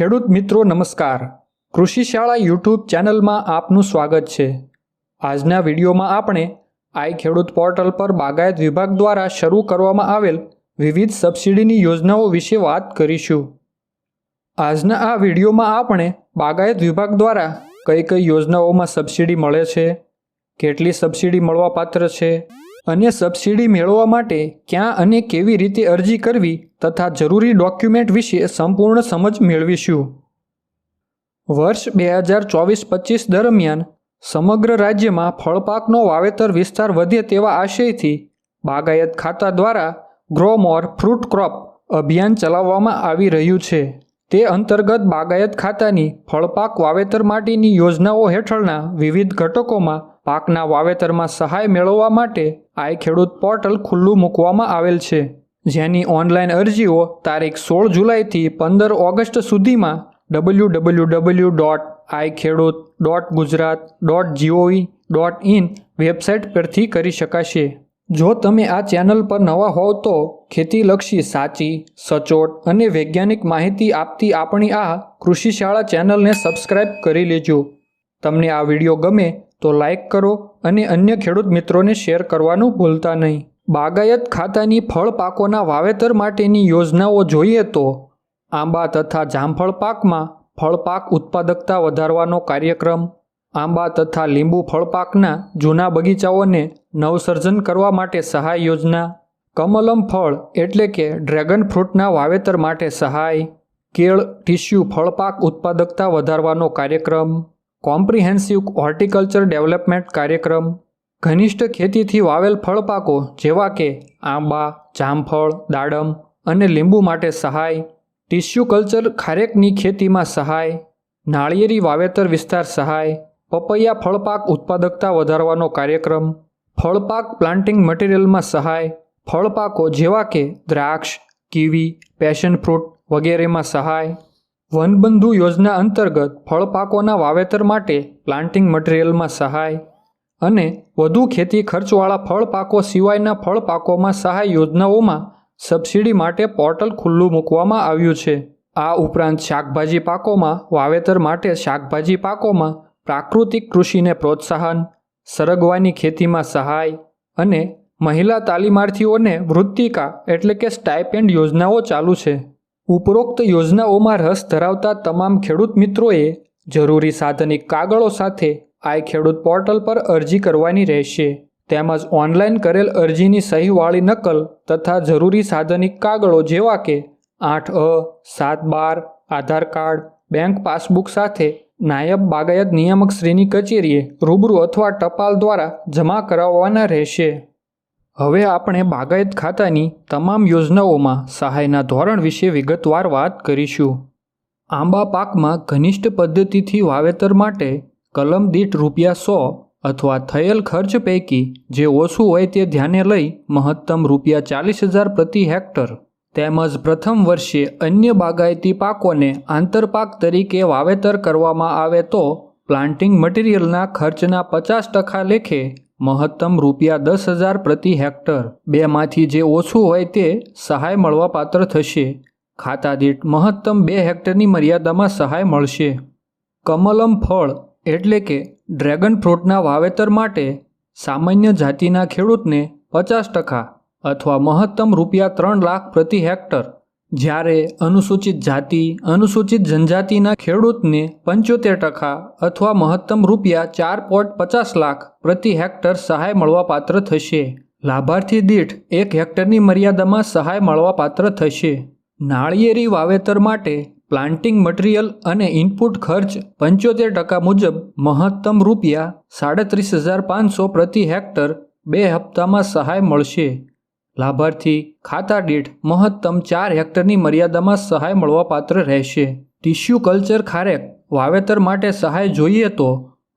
ખેડૂત મિત્રો, નમસ્કાર. કૃષિ શાળા યુટ્યુબ ચેનલમાં આપનું સ્વાગત છે. આજના વિડીયોમાં આપણે આઈ ખેડૂત પોર્ટલ પર બાગાયત વિભાગ દ્વારા શરૂ કરવામાં આવેલ વિવિધ સબસિડીની યોજનાઓ વિશે વાત કરીશું. આજના આ વિડીયોમાં આપણે બાગાયત વિભાગ દ્વારા કઈ કઈ યોજનાઓમાં સબસિડી મળે છે, કેટલી સબસિડી મળવાપાત્ર છે અને સબસિડી મેળવવા માટે ક્યાં અને કેવી રીતે અરજી કરવી તથા જરૂરી ડોક્યુમેન્ટ વિશે સંપૂર્ણ સમજ મેળવીશું. વર્ષ બે હજાર ચોવીસ પચીસ દરમિયાન સમગ્ર રાજ્યમાં ફળપાકનો વાવેતર વિસ્તાર વધે તેવા આશયથી બાગાયત ખાતા દ્વારા ગ્રો મોર ફ્રૂટ ક્રોપ અભિયાન ચલાવવામાં આવી રહ્યું છે. તે અંતર્ગત બાગાયત ખાતાની ફળપાક વાવેતર માટેની યોજનાઓ હેઠળના વિવિધ ઘટકોમાં પાકના વાવેતરમાં સહાય મેળવવા માટે આઈ ખેડૂત પોર્ટલ ખુલ્લું મૂકવામાં આવેલ છે. જેની ઓનલાઈન અરજીઓ તારીખ સોળ જુલાઈથી પંદર ઓગસ્ટ સુધીમાં W W W dot I ખેડૂત dot Gujarat dot G O V dot in website પરથી કરી શકાશે. જો તમે આ ચેનલ પર નવા હોવ તો ખેતીલક્ષી સાચી, સચોટ અને વૈજ્ઞાનિક માહિતી આપતી આપણી આ કૃષિ શાળા ચેનલને સબસ્ક્રાઇબ કરી લેજો. તમને આ વીડિયો ગમે તો લાઈક કરો અને અન્ય ખેડૂત મિત્રોને શેર કરવાનું ભૂલતા નહીં. બાગાયત ખાતાની ફળ પાકોના વાવેતર માટેની યોજનાઓ જોઈએ તો આંબા તથા જામફળ પાકમાં ફળપાક ઉત્પાદકતા વધારવાનો કાર્યક્રમ, આંબા તથા લીંબુ ફળપાકના જૂના બગીચાઓને નવસર્જન કરવા માટે સહાય યોજના, કમલમ ફળ એટલે કે ડ્રેગન ફ્રૂટના વાવેતર માટે સહાય, કેળ ટીસ્યુ ફળપાક ઉત્પાદકતા વધારવાનો કાર્યક્રમ કોમ્પ્રિહેન્સિવ હોર્ટિકલ્ચર ડેવલપમેન્ટ કાર્યક્રમ, ઘનિષ્ઠ ખેતીથી વાવેલ ફળપાકો જેવા કે આંબા, જામફળ, દાડમ અને લીંબુ માટે સહાય, ટિશ્યુ કલ્ચર ખારેકની ખેતીમાં સહાય, નાળિયેરી વાવેતર વિસ્તાર સહાય, પપૈયા ફળપાક ઉત્પાદકતા વધારવાનો કાર્યક્રમ, ફળપાક પ્લાન્ટિંગ મટીરિયલમાં સહાય, ફળપાકો જેવા કે દ્રાક્ષ, કીવી પેશન ફ્રૂટ વગેરેમાં સહાય વનબંધુ યોજના અંતર્ગત ફળપાકોના વાવેતર માટે પ્લાન્ટિંગ મટીરિયલમાં સહાય અને વધુ ખેતી ખર્ચવાળા ફળપાકો સિવાયના ફળપાકોમાં સહાય યોજનાઓમાં સબસિડી માટે પોર્ટલ ખુલ્લું મૂકવામાં આવ્યું છે. આ ઉપરાંત શાકભાજી પાકોમાં વાવેતર માટે શાકભાજી પાકોમાં પ્રાકૃતિક કૃષિને પ્રોત્સાહન, સરગવાની ખેતીમાં સહાય અને મહિલા તાલીમાર્થીઓને વૃત્તિકા એટલે કે સ્ટાઇપેન્ડ યોજનાઓ ચાલુ છે. ઉપરોક્ત યોજનાઓમાં રસ ધરાવતા તમામ ખેડૂત મિત્રોએ જરૂરી સાધનિક કાગળો સાથે આઈ ખેડૂત પોર્ટલ પર અરજી કરવાની રહેશે. તેમજ ઓનલાઈન કરેલ અરજીની સહીવાળી નકલ તથા જરૂરી સાધનિક કાગળો જેવા કે આઠ અ, સાત બાર, આધાર કાર્ડ, બેંક પાસબુક સાથે નાયબ બાગાયત નિયામક શ્રીની કચેરીએ રૂબરૂ અથવા ટપાલ દ્વારા જમા કરાવવાના રહેશે. હવે આપણે બાગાયત ખાતાની તમામ યોજનાઓમાં સહાયના ધોરણ વિશે વિગતવાર વાત કરીશું. આંબા પાકમાં ઘનિષ્ઠ પદ્ધતિથી વાવેતર માટે કલમ દીઠ રૂપિયા સો અથવા થયેલ ખર્ચ પૈકી જે ઓછું હોય તે ધ્યાને લઈ મહત્તમ રૂપિયા ચાલીસ હજાર પ્રતિ હેક્ટર તેમજ પ્રથમ વર્ષે અન્ય બાગાયતી પાકોને આંતરપાક તરીકે વાવેતર કરવામાં આવે તો પ્લાન્ટિંગ મટીરિયલના ખર્ચના પચાસ ટકા લેખે મહત્તમ રૂપિયા દસ હજાર પ્રતિ હેક્ટર. બેમાંથી જે ઓછું હોય તે સહાય મળવાપાત્ર થશે. ખાતા દીઠ મહત્તમ બે હેક્ટરની મર્યાદામાં સહાય મળશે. કમલમ ફળ એટલે કે ડ્રેગન ફ્રૂટના વાવેતર માટે સામાન્ય જાતિના ખેડૂતને પચાસ ટકા અથવા મહત્તમ રૂપિયા ત્રણ લાખ પ્રતિ હેક્ટર. જ્યારે અનુસૂચિત જાતિ, અનુસૂચિત જનજાતિના ખેડૂતને પંચોતેર ટકા અથવા મહત્તમ રૂપિયા ચાર પોઈન્ટ પચાસ લાખ પ્રતિ હેક્ટર સહાય મળવાપાત્ર થશે. લાભાર્થી દીઠ એક હેક્ટરની મર્યાદામાં સહાય મળવાપાત્ર થશે. નાળિયેરી વાવેતર માટે પ્લાન્ટિંગ મટીરિયલ અને ઇનપુટ ખર્ચ પંચોતેર ટકા મુજબ મહત્તમ રૂપિયા સાડત્રીસ હજાર પાંચસો પ્રતિ હેક્ટર બે હપ્તામાં સહાય મળશે. લાભાર્થી ખાતા દીઠ મહત્તમ ચાર હેક્ટરની મર્યાદામાં સહાય મળવાપાત્ર રહેશે. ટિશ્યુ કલ્ચર ખારેક વાવેતર માટે સહાય જોઈએ તો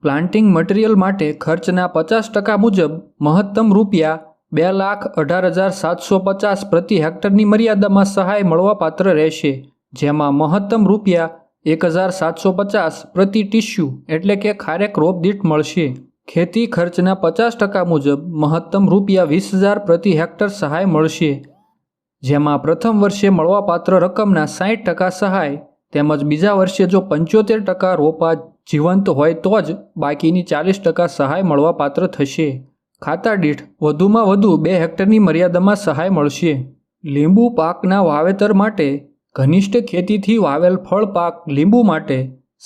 પ્લાન્ટિંગ મટીરિયલ માટે ખર્ચના પચાસ ટકા મુજબ મહત્તમ રૂપિયા બે લાખ અઢાર હજાર સાતસો પચાસ પ્રતિ હેક્ટરની મર્યાદામાં સહાય મળવાપાત્ર રહેશે. જેમાં મહત્તમ રૂપિયા એક હજાર સાતસો પચાસ પ્રતિ ટિશ્યુ એટલે કે ખારેક રોપ દીઠ મળશે. ખેતી ખર્ચના પચાસ ટકા મુજબ મહત્તમ રૂપિયા વીસ હજાર પ્રતિ હેક્ટર સહાય મળશે. જેમાં પ્રથમ વર્ષે મળવાપાત્ર રકમના સાઠ ટકા સહાય તેમજ બીજા વર્ષે જો પંચોતેર ટકા રોપા જીવંત હોય તો જ બાકીની ચાલીસ ટકા સહાય મળવાપાત્ર થશે. ખાતા દીઠ વધુમાં વધુ બે હેક્ટરની મર્યાદામાં સહાય મળશે. લીંબુ પાકના વાવેતર માટે ઘનિષ્ઠ ખેતીથી વાવેલ ફળ પાક લીંબુ માટે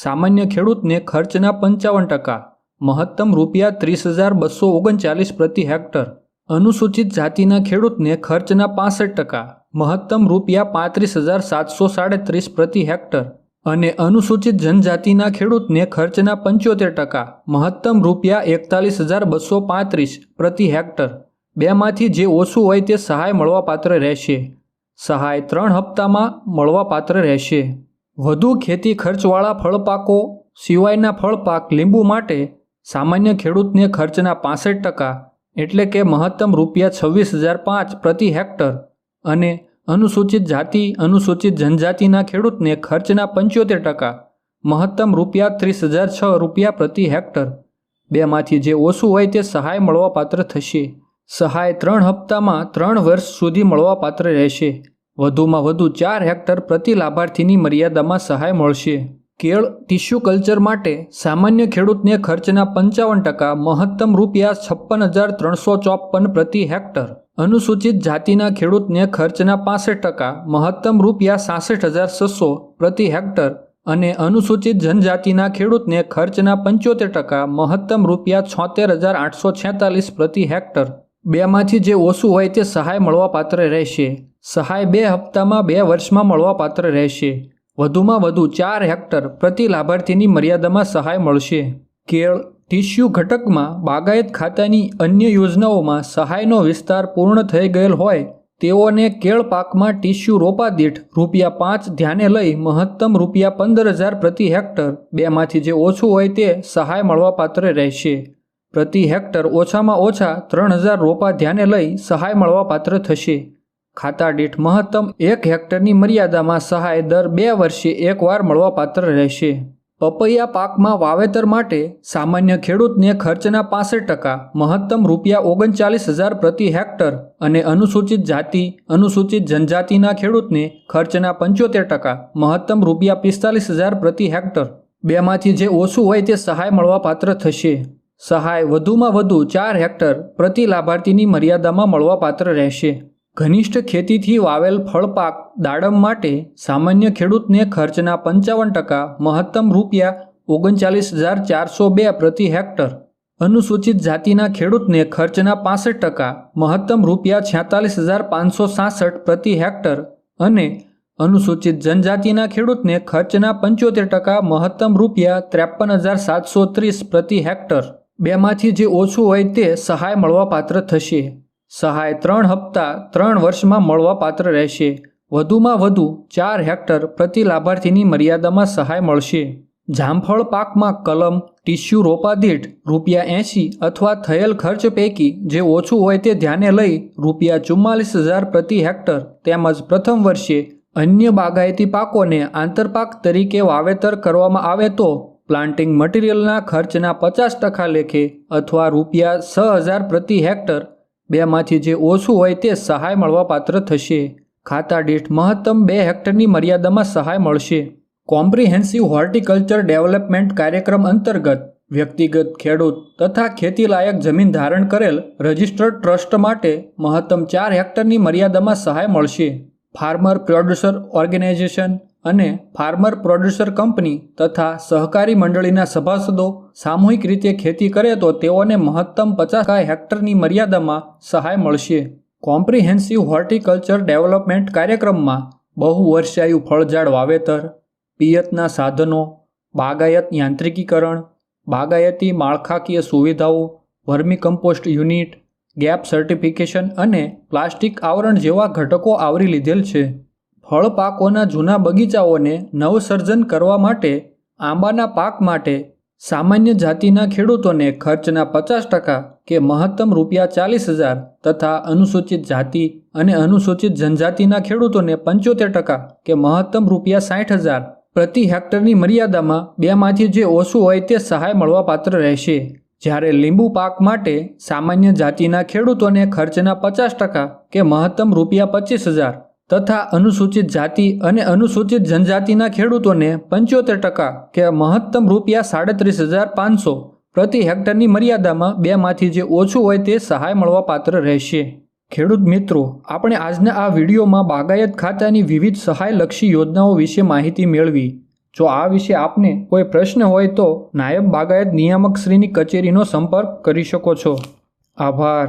સામાન્ય ખેડૂતને ખર્ચના પંચાવન ટકા મહત્તમ રૂપિયા ત્રીસ હજાર બસો ઓગણચાલીસ પ્રતિ હેક્ટર. અનુસૂચિત જાતિના ખેડૂતને ખર્ચના પાસઠ ટકા. મહત્તમ રૂપિયા પાંત્રીસ હજાર સાતસો સાડત્રીસ પ્રતિ હેક્ટર. અને અનુસૂચિત જનજાતિના ખેડૂતને ખર્ચના પંચોતેર ટકા. મહત્તમ રૂપિયા એકતાલીસ હજાર બસો પાંત્રીસ પ્રતિ હેક્ટર. બેમાંથી જે ઓછું હોય તે સહાય મળવાપાત્ર રહેશે. સહાય ત્રણ હપ્તામાં મળવાપાત્ર રહેશે. વધુ ખેતી ખર્ચવાળા ફળપાકો, સિવાયના ફળપાક લીંબુ માટે સામાન્ય ખેડૂતને ખર્ચના પાસઠ ટકા એટલે કે મહત્તમ રૂપિયા છવ્વીસ હજાર પાંચ પ્રતિ હેક્ટર અને અનુસૂચિત જાતિ, અનુસૂચિત જનજાતિના ખેડૂતને ખર્ચના પંચોતેર ટકા, મહત્તમ રૂપિયા ત્રીસ હજાર છ રૂપિયા પ્રતિ હેક્ટર. બેમાંથી જે ઓછું હોય તે સહાય મળવાપાત્ર થશે. સહાય ત્રણ હપ્તામાં ત્રણ વર્ષ સુધી મળવાપાત્ર રહેશે. વધુમાં વધુ ચાર હેક્ટર પ્રતિ લાભાર્થીની મર્યાદામાં સહાય મળશે. કેળ ટિશ્યુ કલ્ચર માટે સામાન્ય ખેડૂતને ખર્ચના પંચાવન ટકા, મહત્તમ રૂપિયા છપ્પન હજાર ત્રણસો ચોપન પ્રતિ હેક્ટર. અનુસૂચિત જાતિના ખેડૂતને ખર્ચના પાસઠ ટકા, મહત્તમ રૂપિયા સાસઠ હજાર છસો પ્રતિ હેક્ટર. અને અનુસૂચિત જનજાતિના ખેડૂતને ખર્ચના પંચોતેર ટકા, મહત્તમ રૂપિયા છોતેર હજાર આઠસો છેતાલીસ પ્રતિ હેક્ટર. બેમાંથી જે ઓછું હોય તે સહાય મળવાપાત્ર રહેશે. સહાય બે હપ્તામાં બે વર્ષમાં મળવાપાત્ર રહેશે. વધુમાં વધુ ચાર હેક્ટર પ્રતિ લાભાર્થીની મર્યાદામાં સહાય મળશે. કેળ ટીસ્યુ ઘટકમાં બાગાયત ખાતાની અન્ય યોજનાઓમાં સહાયનો વિસ્તાર પૂર્ણ થઈ ગયેલ હોય તેઓને કેળ પાકમાં ટીસ્યુ રોપા દીઠ રૂપિયા પાંચ ધ્યાને લઈ મહત્તમ રૂપિયા પંદર હજાર પ્રતિ હેક્ટર બેમાંથી જે ઓછું હોય તે સહાય મળવાપાત્ર રહેશે. પ્રતિ હેક્ટર ઓછામાં ઓછા ત્રણ હજાર રોપા ધ્યાને લઈ સહાય મળવાપાત્ર થશે. ખાતા દીઠ મહત્તમ એક હેક્ટરની મર્યાદામાં સહાય દર બે વર્ષે એકવાર મળવાપાત્ર રહેશે. પપૈયા પાકમાં વાવેતર માટે સામાન્ય ખેડૂતને ખર્ચના પાસઠ ટકા, મહત્તમ રૂપિયા ઓગણચાલીસ હજાર પ્રતિ હેક્ટર અને અનુસૂચિત જાતિ, અનુસૂચિત જનજાતિના ખેડૂતને ખર્ચના પંચોતેર ટકા, મહત્તમ રૂપિયા પિસ્તાલીસ હજાર પ્રતિ હેક્ટર. બેમાંથી જે ઓછું હોય તે સહાય મળવાપાત્ર થશે. સહાય વધુમાં વધુ ચાર હેક્ટર પ્રતિ લાભાર્થીની મર્યાદામાં મળવાપાત્ર રહેશે. ઘનિષ્ઠ ખેતીથી વાવેલ ફળપાક દાડમ માટે સામાન્ય ખેડૂતને ખર્ચના પંચાવન ટકા મહત્તમ રૂપિયા ઓગણચાલીસ હજાર ચારસો બે પ્રતિ હેક્ટર. અનુસૂચિત જાતિના ખેડૂતને ખર્ચના પાસઠ ટકા મહત્તમ રૂપિયા છેતાલીસ હજાર પાંચસો સાસઠ પ્રતિ હેક્ટર અને અનુસૂચિત જનજાતિના ખેડૂતને ખર્ચના પંચોતેર ટકા મહત્તમ રૂપિયા ત્રેપન હજાર સાતસો ત્રીસ પ્રતિ હેક્ટર. બેમાંથી જે ઓછું હોય તે સહાય મળવાપાત્ર થશે. સહાય ત્રણ હપ્તા ત્રણ વર્ષમાં મળવાપાત્ર રહેશે. વધુમાં વધુ ચાર હેક્ટર પ્રતિ લાભાર્થીની મર્યાદામાં સહાય મળશે. જામફળ પાકમાં કલમ ટીસ્યુ રોપા દીઠ રૂપિયા એંશી અથવા થયેલ ખર્ચ પૈકી જે ઓછું હોય તે ધ્યાને લઈ રૂપિયા ચુમ્માલીસ હજાર પ્રતિ હેક્ટર તેમજ પ્રથમ વર્ષે અન્ય બાગાયતી પાકોને આંતરપાક તરીકે વાવેતર કરવામાં આવે તો પ્લાન્ટિંગ મટીરિયલના ખર્ચના પચાસ ટકા લેખે અથવા રૂપિયા છ હજાર પ્રતિ હેક્ટર બેમાંથી જે ઓછું હોય તે સહાય મળવાપાત્ર થશે. ખાતા દીઠ મહત્તમ બે હેક્ટરની મર્યાદામાં સહાય મળશે. કોમ્પ્રિહેન્સિવ હોર્ટિકલ્ચર ડેવલપમેન્ટ કાર્યક્રમ અંતર્ગત વ્યક્તિગત ખેડૂત તથા ખેતીલાયક જમીન ધારણ કરેલ રજિસ્ટર્ડ ટ્રસ્ટ માટે મહત્તમ ચાર હેક્ટરની મર્યાદામાં સહાય મળશે. ફાર્મર પ્રોડ્યુસર ઓર્ગેનાઇઝેશન અને ફાર્મર પ્રોડ્યુસર કંપની તથા સહકારી મંડળીના સભાસદો સામૂહિક રીતે ખેતી કરે તો તેઓને મહત્તમ પચાસ હેક્ટરની મર્યાદામાં સહાય મળશે. કોમ્પ્રિહેન્સિવ હોર્ટિકલ્ચર ડેવલપમેન્ટ કાર્યક્રમમાં બહુ વર્ષાયુ ફળઝાડ વાવેતર, પિયતના સાધનો, બાગાયત યાંત્રિકીકરણ, બાગાયતી માળખાકીય સુવિધાઓ vermicompost unit, GAP certification અને પ્લાસ્ટિક આવરણ જેવા ઘટકો આવરી લીધેલ છે. ફળ પાકોના જૂના બગીચાઓને નવસર્જન કરવા માટે, આંબાના પાક માટે, સામાન્ય જાતિના ખેડૂતોને ખર્ચના પચાસ ટકા કે મહત્તમ રૂપિયા ચાલીસ હજાર તથા અનુસૂચિત જાતિ અને અનુસૂચિત જનજાતિના ખેડૂતોને પંચોતેર ટકા કે મહત્તમ રૂપિયા સાઠ હજાર પ્રતિ હેક્ટરની મર્યાદામાં બેમાંથી જે ઓછું હોય તે સહાય મળવાપાત્ર રહેશે. જ્યારે લીંબુ પાક માટે સામાન્ય જાતિના ખેડૂતોને ખર્ચના પચાસ ટકા કે મહત્તમ રૂપિયા પચીસ હજાર તથા અનુસૂચિત જાતિ અને અનુસૂચિત જનજાતિના ખેડૂતોને પંચોતેર ટકા કે મહત્તમ રૂપિયા સાડત્રીસ હજાર પાંચસો પ્રતિ હેક્ટરની મર્યાદામાં બેમાંથી જે ઓછું હોય તે સહાય મળવા પાત્ર રહેશે. ખેડૂત મિત્રો, આપણે આજના આ વિડીયોમાં બાગાયત ખાતાની વિવિધ સહાયલક્ષી યોજનાઓ વિશે માહિતી મેળવી. જો આ વિશે આપને કોઈ પ્રશ્ન હોય તો નાયબ બાગાયત નિયામકશ્રીની કચેરીનો સંપર્ક કરી શકો છો. આભાર.